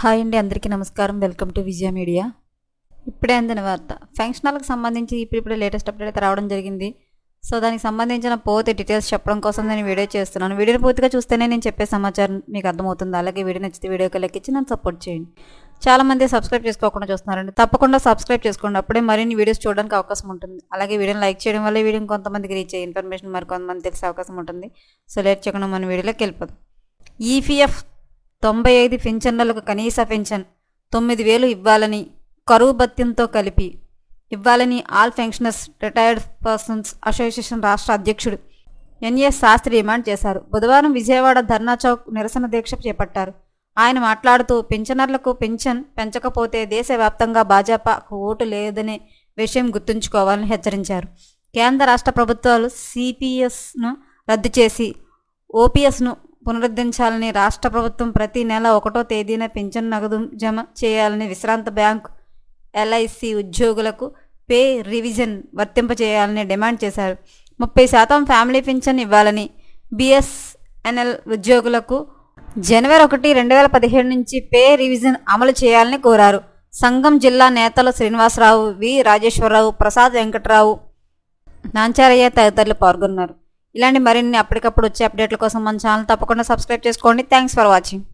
Hi అండి అందరికీ నమస్కారం. Welcome to Vijaya media. ఇప్పుడే అందిన వార్త. ఫంక్షనల్కి సంబంధించి ఇప్పుడు ఇప్పుడే లేటెస్ట్ అప్డేట్ అయితే రావడం జరిగింది. సో దానికి సంబంధించిన పూర్తి డీటెయిల్స్ చెప్పడం కోసం నేను వీడియో చేస్తున్నాను. వీడియోని పూర్తిగా చూస్తేనే నేను చెప్పే సమాచారం మీకు అర్థమవుతుంది. అలాగే వీడియో నచ్చితే వీడియోకి లెక్కించి నన్ను సపోర్ట్ చేయండి. చాలామంది సబ్స్క్రైబ్ చేసుకోకుండా చూస్తున్నారండి. తప్పకుండా సబ్స్క్రైబ్ చేసుకోండి. అప్పుడే మరిన్ని వీడియోస్ చూడడానికి అవకాశం ఉంటుంది. అలాగే వీడియోని లైక్ చేయడం వల్ల వీడియోని కొంతమందికి రీచ్ అయ్యే ఇన్ఫర్మేషన్ మరి కొంతమంది తెలిసే అవకాశం ఉంటుంది. సో లేట్ చేయకుండా మన వీడియోలోకి వెళ్ళిపోదాం. ఈపీఎఫ్ తొంభై ఐదు పింఛన్లకు కనీస పింఛన్ తొమ్మిది వేలు ఇవ్వాలని కరువు భత్యంతో కలిపి ఇవ్వాలని all pensioners retired persons association రాష్ట్ర అధ్యక్షుడు ఎన్ఎస్ శాస్త్రి డిమాండ్ చేశారు. బుధవారం విజయవాడ ధర్నా చౌక్ నిరసన దీక్ష చేపట్టారు. ఆయన మాట్లాడుతూ పింఛనర్లకు పింఛన్ పెంచకపోతే దేశవ్యాప్తంగా భాజపాకు ఓటు లేదనే విషయం గుర్తుంచుకోవాలని హెచ్చరించారు. కేంద్ర రాష్ట్ర ప్రభుత్వాలు సిపిఎస్ను రద్దు చేసి ఓపీఎస్ను పునరుద్ధరించాలని రాష్ట్ర ప్రభుత్వం ప్రతి నెల ఒకటో తేదీన పింఛన్ నగదు జమ చేయాలని విశ్రాంత బ్యాంకు ఎల్ఐసి ఉద్యోగులకు పే రివిజన్ వర్తింపచేయాలని డిమాండ్ చేశారు. ముప్పై శాతం ఫ్యామిలీ పింఛన్ ఇవ్వాలని బిఎస్ఎన్ఎల్ ఉద్యోగులకు జనవరి ఒకటి రెండు వేల పదిహేడు నుంచి పే రివిజన్ అమలు చేయాలని కోరారు. సంఘం జిల్లా నేతలు శ్రీనివాసరావు వి రాజేశ్వరరావు ప్రసాద్ వెంకట్రావు నాంచారయ్య తదితరులు పాల్గొన్నారు. ఇలాంటి మరిన్ని అప్పటికప్పుడు వచ్చే అప్డేట్ల కోసం మన ఛానల్ తప్పకుండా సబ్స్క్రైబ్ చేసుకోండి. Thanks for watching